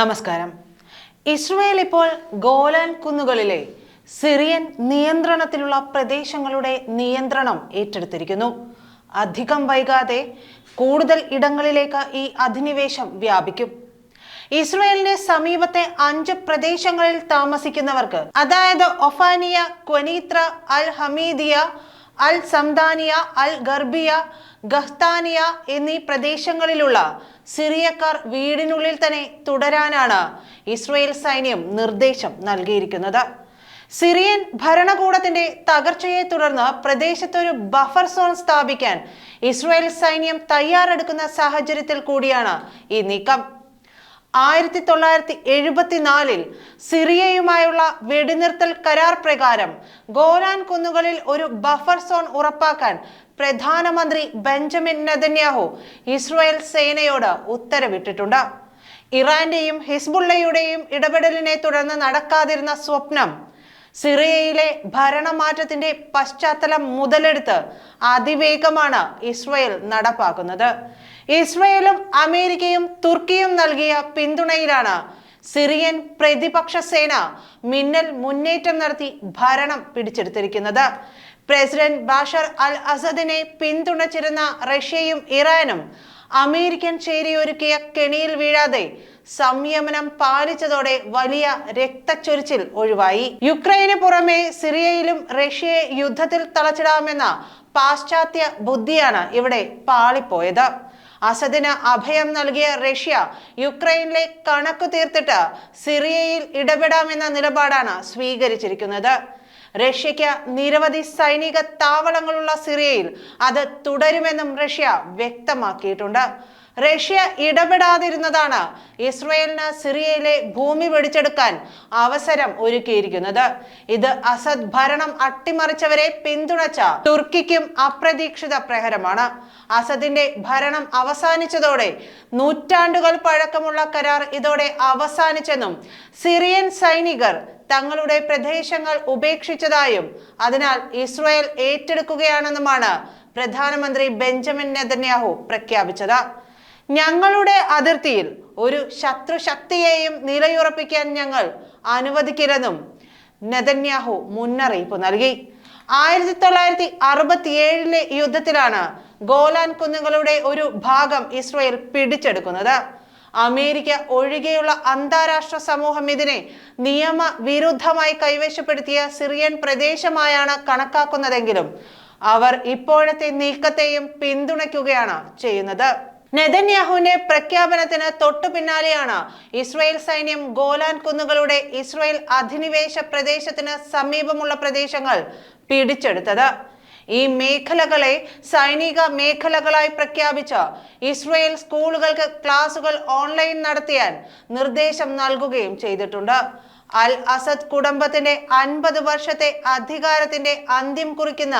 നമസ്കാരം. ഇസ്രയേൽ ഇപ്പോൾ Golan കുന്നുകളിലെ Syrian നിയന്ത്രണത്തിലുള്ള പ്രദേശങ്ങളുടെ നിയന്ത്രണം ഏറ്റെടുത്തിരിക്കുന്നു. അധികം വൈകാതെ കൂടുതൽ ഇടങ്ങളിലേക്ക് ഈ അധിനിവേശം വ്യാപിക്കും. ഇസ്രയേലിന്റെ സമീപത്തെ അഞ്ച് പ്രദേശങ്ങളിൽ താമസിക്കുന്നവർക്ക് അതായത് ഒഫാനിയ ക്വനീത്ര അൽ ഹമീദിയ അൽ സംദാനിയ അൽ ഗർബിയ ഗഹ്താനിയ എന്നീ പ്രദേശങ്ങളിലുള്ള സിറിയക്കാർ വീടിനുള്ളിൽ തന്നെ തുടരാനാണ് ഇസ്രയേൽ സൈന്യം നിർദ്ദേശം നൽകിയിരിക്കുന്നത്. സിറിയൻ ഭരണകൂടത്തിന്റെ തകർച്ചയെ തുടർന്ന് പ്രദേശത്തൊരു ബഫർ സോൺ സ്ഥാപിക്കാൻ ഇസ്രയേൽ സൈന്യം തയ്യാറെടുക്കുന്ന സാഹചര്യത്തിൽ കൂടിയാണ് ഈ നീക്കം. ആയിരത്തി തൊള്ളായിരത്തി എഴുപത്തിനാലിൽ സിറിയയുമായുള്ള വെടിനിർത്തൽ കരാർ പ്രകാരം ഗോലാൻ കുന്നുകളിൽ ഒരു ബഫർ സോൺ ഉറപ്പാക്കാൻ പ്രധാനമന്ത്രി ബെഞ്ചമിൻ നെതന്യാഹു ഇസ്രായേൽ സേനയോട് ഉത്തരവിട്ടിട്ടുണ്ട്. ഇറാന്റെയും ഹിസ്ബുള്ളയുടെയും ഇടപെടലിനെ തുടർന്ന് നടക്കാതിരുന്ന സ്വപ്നം സിറിയയിലെ ഭരണമാറ്റത്തിന്റെ പശ്ചാത്തലം മുതലെടുത്ത് അതിവേഗമാണ് ഇസ്രയേൽ നടപ്പാക്കുന്നത്. ഇസ്രയേലും അമേരിക്കയും തുർക്കിയും നൽകിയ പിന്തുണയിലാണ് സിറിയൻ പ്രതിപക്ഷ സേന മിന്നൽ മുന്നേറ്റം നടത്തി ഭരണം പിടിച്ചെടുത്തിരിക്കുന്നത്. പ്രസിഡന്റ് ബാഷർ അൽ അസദിനെ പിന്തുണച്ചിരുന്ന റഷ്യയും ഇറാനും അമേരിക്കൻ ചേരിയൊരുക്കിയ കെണിയിൽ വീഴാതെ സംയമനം പാലിച്ചതോടെ വലിയ രക്തച്ചൊരിച്ചിൽ ഒഴിവായി. യുക്രൈന് പുറമെ സിറിയയിലും റഷ്യയെ യുദ്ധത്തിൽ തളച്ചിടാമെന്ന പാശ്ചാത്യ ബുദ്ധിയാണ് ഇവിടെ പാളിപ്പോയത്. അസദിന് അഭയം നൽകിയ റഷ്യ യുക്രൈനിലെ കണക്ക് തീർത്തിട്ട് സിറിയയിൽ ഇടപെടാമെന്ന നിലപാടാണ് സ്വീകരിച്ചിരിക്കുന്നത്. റഷ്യയ്ക്ക് നിരവധി സൈനിക താവളങ്ങളുള്ള സിറിയയിൽ അത് തുടരുമെന്നും റഷ്യ വ്യക്തമാക്കിയിട്ടുണ്ട്. റഷ്യ ഇടപെടാതിരുന്നതാണ് ഇസ്രയേലിന് സിറിയയിലെ ഭൂമി പിടിച്ചെടുക്കാൻ അവസരം ഒരുക്കിയിരിക്കുന്നത്. ഇത് അസദ് ഭരണം അട്ടിമറിച്ചവരെ പിന്തുണച്ച തുർക്കിക്കും അപ്രതീക്ഷിത പ്രഹരമാണ്. അസദിന്റെ ഭരണം അവസാനിച്ചതോടെ നൂറ്റാണ്ടുകൾ പഴക്കമുള്ള കരാർ ഇതോടെ അവസാനിച്ചെന്നും സിറിയൻ സൈനികർ തങ്ങളുടെ പ്രദേശങ്ങൾ ഉപേക്ഷിച്ചതായും അതിനാൽ ഇസ്രയേൽ ഏറ്റെടുക്കുകയാണെന്നുമാണ് പ്രധാനമന്ത്രി ബെഞ്ചമിൻ നെതന്യാഹു പ്രഖ്യാപിച്ചത്. ഞങ്ങളുടെ അതിർത്തിയിൽ ഒരു ശത്രുശക്തിയെയും നിലയുറപ്പിക്കാൻ ഞങ്ങൾ അനുവദിക്കരുതെന്നും നെതന്യാഹു മുന്നറിയിപ്പ് നൽകി. ആയിരത്തി തൊള്ളായിരത്തി അറുപത്തിയേഴിലെ യുദ്ധത്തിലാണ് ഗോലാൻ കുന്നുകളുടെ ഒരു ഭാഗം ഇസ്രയേൽ പിടിച്ചെടുക്കുന്നത്. അമേരിക്ക ഒഴികെയുള്ള അന്താരാഷ്ട്ര സമൂഹം ഇതിനെ നിയമവിരുദ്ധമായി കൈവശപ്പെടുത്തിയ സിറിയൻ പ്രദേശമായാണ് കണക്കാക്കുന്നതെങ്കിലും അവർ ഇപ്പോഴത്തെ നീക്കത്തെയും പിന്തുണയ്ക്കുകയാണ് ചെയ്യുന്നത്. നെതന്യാഹുവിന്റെ പ്രഖ്യാപനത്തിന് തൊട്ടു പിന്നാലെയാണ് ഇസ്രായേൽ സൈന്യം ഗോലാൻ കുന്നുകളുടെ ഇസ്രായേൽ അധിനിവേശ പ്രദേശത്തിന് സമീപമുള്ള പ്രദേശങ്ങൾ പിടിച്ചെടുത്തത്. ഈ മേഖലകളെ സൈനിക മേഖലകളായി പ്രഖ്യാപിച്ച ഇസ്രായേൽ സ്കൂളുകൾക്ക് ക്ലാസുകൾ ഓൺലൈൻ നടത്തിയാൻ നിർദ്ദേശം നൽകുകയും ചെയ്തിട്ടുണ്ട്. അൽ അസദ് കുടുംബത്തിന്റെ അൻപത് വർഷത്തെ അധികാരത്തിന്റെ അന്ത്യം കുറിക്കുന്ന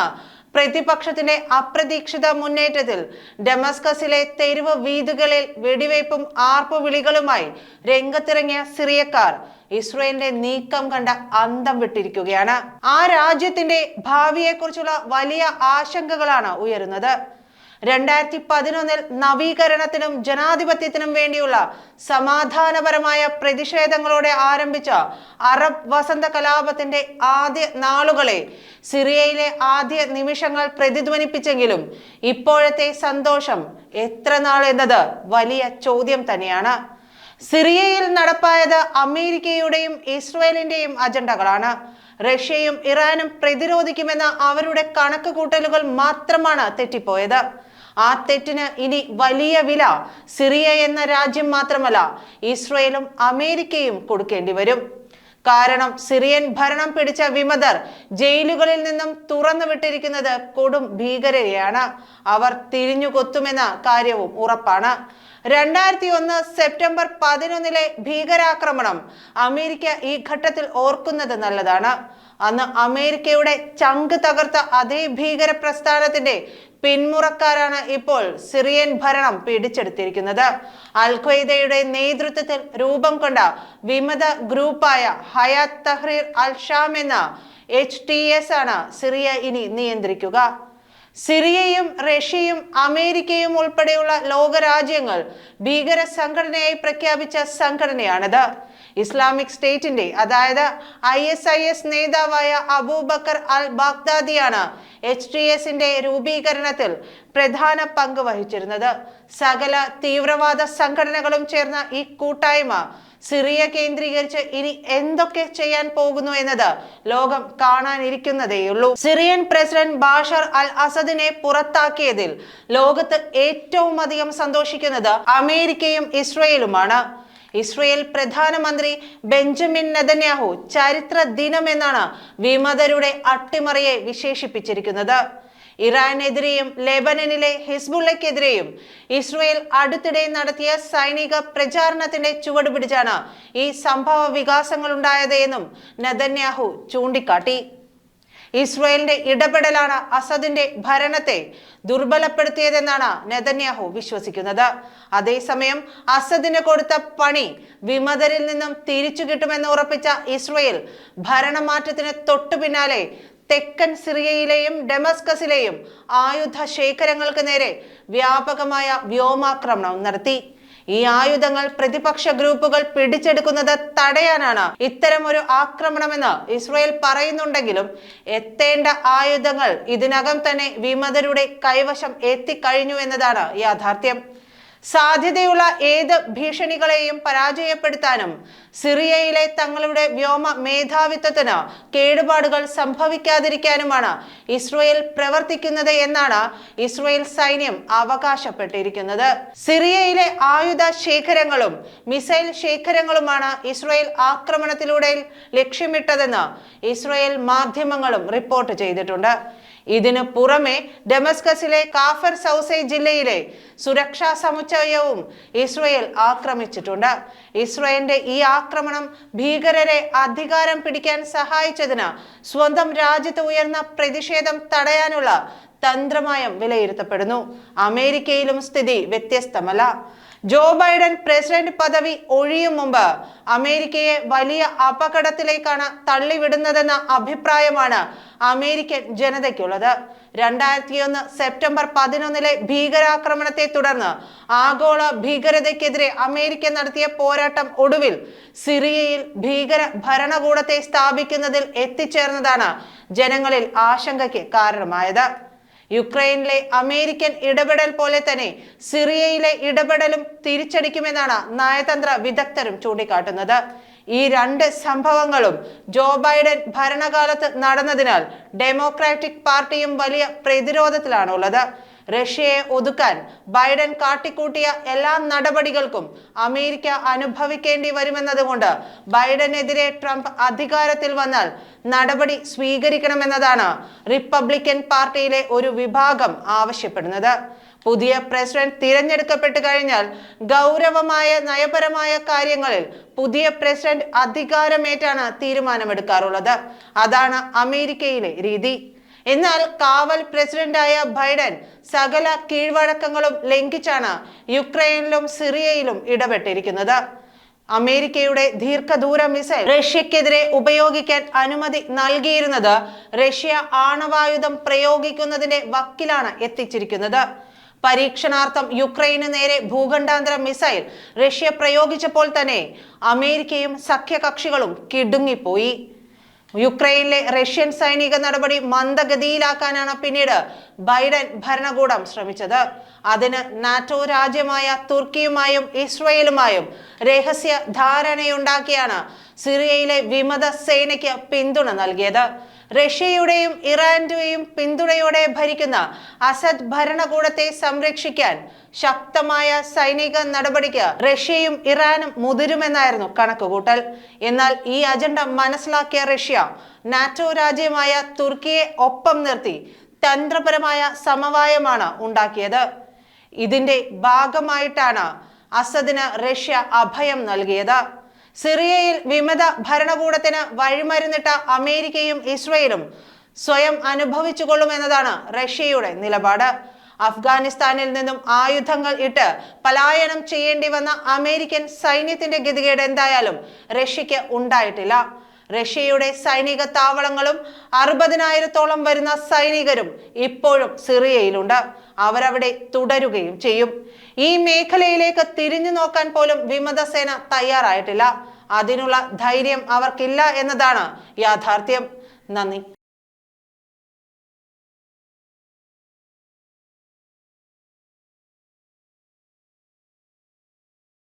പ്രതിപക്ഷത്തിന്റെ അപ്രതീക്ഷിത മുന്നേറ്റത്തിൽ ഡെമസ്കസിലെ തെരുവ് വീതികളിൽ വെടിവയ്പും ആർപ്പുവിളികളുമായി രംഗത്തിറങ്ങിയ സിറിയക്കാർ ഇസ്രയേലിന്റെ നീക്കം കണ്ട അന്തം വിട്ടിരിക്കുകയാണ്. ആ രാജ്യത്തിന്റെ ഭാവിയെക്കുറിച്ചുള്ള വലിയ ആശങ്കകളാണ് ഉയരുന്നത്. രണ്ടായിരത്തി പതിനൊന്നിൽ നവീകരണത്തിനും ജനാധിപത്യത്തിനും വേണ്ടിയുള്ള സമാധാനപരമായ പ്രതിഷേധങ്ങളോടെ ആരംഭിച്ച അറബ് വസന്ത കലാപത്തിന്റെ ആദ്യ നാളുകളെ സിറിയയിലെ ആദ്യ നിമിഷങ്ങൾ പ്രതിധ്വനിപ്പിച്ചെങ്കിലും ഇപ്പോഴത്തെ സന്തോഷം എത്ര നാൾ എന്നത് വലിയ ചോദ്യം തന്നെയാണ്. സിറിയയിൽ നടപ്പായത് അമേരിക്കയുടെയും ഇസ്രയേലിന്റെയും അജണ്ടകളാണ്. റഷ്യയും ഇറാനും പ്രതിരോധിക്കുമെന്ന അവരുടെ കണക്ക് കൂട്ടലുകൾ മാത്രമാണ് തെറ്റിപ്പോയത്. ആ തെറ്റിന് ഇനി വലിയ വില സിറിയ എന്ന രാജ്യം മാത്രമല്ല ഇസ്രയേലും അമേരിക്കയും കൊടുക്കേണ്ടി വരും. കാരണം സിറിയൻ ഭരണം പിടിച്ച വിമതർ ജയിലുകളിൽ നിന്നും തുറന്നു വിട്ടിരിക്കുന്നത് കൊടും ഭീകരരെയാണ്. അവർ തിരിഞ്ഞുകൊത്തുമെന്ന കാര്യവും ഉറപ്പാണ്. രണ്ടായിരത്തി ഒന്ന് സെപ്റ്റംബർ പതിനൊന്നിലെ ഭീകരാക്രമണം അമേരിക്ക ഈ ഘട്ടത്തിൽ ഓർക്കുന്നത് നല്ലതാണ്. അന്ന് അമേരിക്കയുടെ ചങ്ക് തകർത്ത അതേ ഭീകര പ്രസ്ഥാനത്തിന്റെ പിന്മുറക്കാരാണ് ഇപ്പോൾ സിറിയൻ ഭരണം പിടിച്ചെടുത്തിരിക്കുന്നത്. അൽ ഖ്വയ്ദയുടെ നേതൃത്വത്തിൽ രൂപം കൊണ്ട വിമത ഗ്രൂപ്പായ ഹയാത്ത് തഹ്രീർ അൽ ഷാം എന്ന എച്ച് ടി എസ് ആണ് സിറിയ ഇനി നിയന്ത്രിക്കുക. സിറിയയും റഷ്യയും അമേരിക്കയും ഉൾപ്പെടെയുള്ള ലോകരാജ്യങ്ങൾ ഭീകര സംഘടനയായി പ്രഖ്യാപിച്ച സംഘടനയാണിത്. ഇസ്ലാമിക് സ്റ്റേറ്റിന്റെ അതായത് ഐ എസ് ഐ എസ് നേതാവായ അബൂബക്കർ അൽ ബാഗ്ദാദിയാണ് എച്ച് ടി എസിന്റെ രൂപീകരണത്തിൽ പ്രധാന പങ്ക് വഹിച്ചിരുന്നത്. സകല തീവ്രവാദ സംഘടനകളും ചേർന്ന ഈ കൂട്ടായ്മ സിറിയ കേന്ദ്രീകരിച്ച് ഇനി എന്തൊക്കെ ചെയ്യാൻ പോകുന്നു എന്നത് ലോകം കാണാനിരിക്കുന്നതേയുള്ളൂ സിറിയൻ പ്രസിഡന്റ് ബാഷർ അൽ അസദിനെ പുറത്താക്കിയതിൽ ലോകത്ത് ഏറ്റവും അധികം സന്തോഷിക്കുന്നത് അമേരിക്കയും ഇസ്രയേലുമാണ്. ഇസ്രയേൽ പ്രധാനമന്ത്രി ബെഞ്ചമിൻ നെതന്യാഹു ചരിത്ര ദിനം എന്നാണ് വിമതരുടെ അട്ടിമറിയെ വിശേഷിപ്പിച്ചിരിക്കുന്നത്. ഇറാനെതിരെയും ലെബനനിലെ ഹിസ്ബുള്ളയ്ക്കെതിരെയും ഇസ്രയേൽ അടുത്തിടെ നടത്തിയ സൈനിക പ്രചാരണത്തിന്റെ ചുവടുപിടിച്ചാണ് ഈ സംഭവ വികാസങ്ങൾ ഉണ്ടായത് എന്നും നദന്യാഹു ചൂണ്ടിക്കാട്ടി. ഇസ്രയേലിന്റെ ഇടപെടലാണ് അസദിന്റെ ഭരണത്തെ ദുർബലപ്പെടുത്തിയതെന്നാണ് നെതന്യാഹു വിശ്വസിക്കുന്നത്. അതേസമയം അസദിന് കൊടുത്ത പണി വിമതരിൽ നിന്നും തിരിച്ചു കിട്ടുമെന്ന് ഉറപ്പിച്ച ഇസ്രയേൽ ഭരണമാറ്റത്തിന് തൊട്ടു പിന്നാലെ തെക്കൻ സിറിയയിലെയും ഡെമസ്കസിലെയും ആയുധ ശേഖരങ്ങൾക്ക് നേരെ വ്യാപകമായ വ്യോമാക്രമണം നടത്തി. ഈ ആയുധങ്ങൾ പ്രതിപക്ഷ ഗ്രൂപ്പുകൾ പിടിച്ചെടുക്കുന്നത് തടയാനാണ് ഇത്തരമൊരു ആക്രമണമെന്ന് ഇസ്രയേൽ പറയുന്നുണ്ടെങ്കിലും എത്തേണ്ട ആയുധങ്ങൾ ഇതിനകം തന്നെ വിമതരുടെ കൈവശം എത്തിക്കഴിഞ്ഞു എന്നതാണ് യാഥാർത്ഥ്യം. സാധ്യതയുള്ള ഏത് ഭീഷണികളെയും പരാജയപ്പെടുത്താനും സിറിയയിലെ തങ്ങളുടെ വ്യോമ മേധാവിത്വത്തിന് കേടുപാടുകൾ സംഭവിക്കാതിരിക്കാനുമാണ് ഇസ്രയേൽ പ്രവർത്തിക്കുന്നത് എന്നാണ് ഇസ്രയേൽ സൈന്യം അവകാശപ്പെട്ടിരിക്കുന്നത്. സിറിയയിലെ ആയുധ ശേഖരങ്ങളും മിസൈൽ ശേഖരങ്ങളുമാണ് ഇസ്രയേൽ ആക്രമണത്തിലൂടെ ലക്ഷ്യമിട്ടതെന്ന് ഇസ്രയേൽ മാധ്യമങ്ങളും റിപ്പോർട്ട് ചെയ്തിട്ടുണ്ട്. ഇതിനു പുറമെ ഡെമസ്കസിലെ കാഫർ സൗസൈ ജില്ലയിലെ സുരക്ഷാ സമുച്ചയവും ഇസ്രയേൽ ആക്രമിച്ചിട്ടുണ്ട്. ഇസ്രയേലിന്റെ ഈ ആക്രമണം ഭീകരരെ അധികാരം പിടിക്കാൻ സഹായിച്ചതിന് സ്വന്തം രാജ്യത്ത് ഉയർന്ന പ്രതിഷേധം തടയാനുള്ള തന്ത്രമായും വിലയിരുത്തപ്പെടുന്നു. അമേരിക്കയിലും സ്ഥിതി വ്യത്യസ്തമല്ല. ജോ ബൈഡൻ പ്രസിഡന്റ് പദവി ഒഴിയും മുമ്പ് അമേരിക്കയെ വലിയ അപകടത്തിലേക്കാണ് തള്ളിവിടുന്നതെന്ന അഭിപ്രായമാണ് അമേരിക്കൻ ജനതയ്ക്കുള്ളത്. രണ്ടായിരത്തി ഒന്ന് സെപ്റ്റംബർ പതിനൊന്നിലെ ഭീകരാക്രമണത്തെ തുടർന്ന് ആഗോള ഭീകരതയ്ക്കെതിരെ അമേരിക്ക നടത്തിയ പോരാട്ടം ഒടുവിൽ സിറിയയിൽ ഭീകര ഭരണകൂടത്തെ സ്ഥാപിക്കുന്നതിൽ എത്തിച്ചേർന്നതാണ് ജനങ്ങളിൽ ആശങ്കയ്ക്ക് കാരണമായത്. യുക്രൈനിലെ അമേരിക്കൻ ഇടപെടൽ പോലെ തന്നെ സിറിയയിലെ ഇടപെടലും തിരിച്ചടിക്കുമെന്നാണ് നയതന്ത്ര വിദഗ്ധരും ചൂണ്ടിക്കാട്ടുന്നത്. ഈ രണ്ട് സംഭവങ്ങളും ജോ ബൈഡൻ ഭരണകാലത്ത് നടന്നതിനാൽ ഡെമോക്രാറ്റിക് പാർട്ടിയും വലിയ പ്രതിരോധത്തിലാണുള്ളത്. റഷ്യയെ ഒതുക്കാൻ ബൈഡൻ കാട്ടിക്കൂട്ടിയ എല്ലാ നടപടികൾക്കും അമേരിക്ക അനുഭവിക്കേണ്ടി വരുമെന്നതുകൊണ്ട് ബൈഡനെതിരെ ട്രംപ് അധികാരത്തിൽ വന്നാൽ നടപടി സ്വീകരിക്കണമെന്നതാണ് റിപ്പബ്ലിക്കൻ പാർട്ടിയിലെ ഒരു വിഭാഗം ആവശ്യപ്പെടുന്നത്. പുതിയ പ്രസിഡന്റ് തിരഞ്ഞെടുക്കപ്പെട്ടു കഴിഞ്ഞാൽ ഗൗരവമായ നയപരമായ കാര്യങ്ങളിൽ പുതിയ പ്രസിഡന്റ് അധികാരമേറ്റാണ് തീരുമാനമെടുക്കാറുള്ളത്. അതാണ് അമേരിക്കയിലെ രീതി. എന്നാൽ കാവൽ പ്രസിഡന്റായ ബൈഡൻ സകല കീഴ്വഴക്കങ്ങളും ലംഘിച്ചാണ് യുക്രൈനിലും സിറിയയിലും ഇടപെട്ടിരിക്കുന്നത്. അമേരിക്കയുടെ ദീർഘദൂര മിസൈൽ റഷ്യക്കെതിരെ ഉപയോഗിക്കാൻ അനുമതി നൽകിയിരുന്നത് റഷ്യ ആണവായുധം പ്രയോഗിക്കുന്നതിന്റെ വക്കിലാണ് എത്തിച്ചിരിക്കുന്നത്. പരീക്ഷണാർത്ഥം യുക്രൈന് നേരെ ഭൂഖണ്ഡാന്തര മിസൈൽ റഷ്യ പ്രയോഗിച്ചപ്പോൾ തന്നെ അമേരിക്കയും സഖ്യകക്ഷികളും കിടുങ്ങിപ്പോയി. യുക്രൈനിലെ റഷ്യൻ സൈനിക നടപടി മന്ദഗതിയിലാക്കാനാണ് പിന്നീട് ബൈഡൻ ഭരണകൂടം ശ്രമിച്ചത്. അതിന് നാറ്റോ രാജ്യമായ തുർക്കിയുമായും ഇസ്രയേലുമായും രഹസ്യ ധാരണയുണ്ടാക്കിയാണ് സിറിയയിലെ വിമത സേനയ്ക്ക് പിന്തുണ നൽകിയത്. റഷ്യയുടെയും ഇറാന്റെയും പിന്തുണയോടെ ഭരിക്കുന്ന അസദ് ഭരണകൂടത്തെ സംരക്ഷിക്കാൻ ശക്തമായ സൈനിക നടപടിക്ക് റഷ്യയും ഇറാനും മുതിരുമെന്നായിരുന്നു കണക്കുകൂട്ടൽ. എന്നാൽ ഈ അജണ്ട മനസ്സിലാക്കിയ റഷ്യ നാറ്റോ രാജ്യമായ തുർക്കിയെ ഒപ്പം നിർത്തി തന്ത്രപരമായ സമവായമാണ് ഉണ്ടാക്കിയത്. ഇതിന്റെ ഭാഗമായിട്ടാണ് അസദിന് റഷ്യ അഭയം നൽകിയത്. സിറിയയിൽ വിമത ഭരണകൂടത്തിന് വഴിമരുന്നിട്ട അമേരിക്കയും ഇസ്രയേലും സ്വയം അനുഭവിച്ചുകൊള്ളുമെന്നതാണ് റഷ്യയുടെ നിലപാട്. അഫ്ഗാനിസ്ഥാനിൽ നിന്നും ആയുധങ്ങൾ ഇട്ട് പലായനം ചെയ്യേണ്ടി വന്ന അമേരിക്കൻ സൈന്യത്തിന്റെ ഗതികേട് എന്തായാലും റഷ്യക്ക് ഉണ്ടായിട്ടില്ല. റഷ്യയുടെ സൈനിക താവളങ്ങളും അറുപതിനായിരത്തോളം വരുന്ന സൈനികരും ഇപ്പോഴും സിറിയയിലുണ്ട്. അവരവിടെ തുടരുകയും ചെയ്യും. ഈ മേഖലയിലേക്ക് തിരിഞ്ഞു നോക്കാൻ പോലും വിമതസേന തയ്യാറായിട്ടില്ല. അതിനുള്ള ധൈര്യം അവർക്കില്ല എന്നതാണ് യാഥാർത്ഥ്യം. നന്ദി.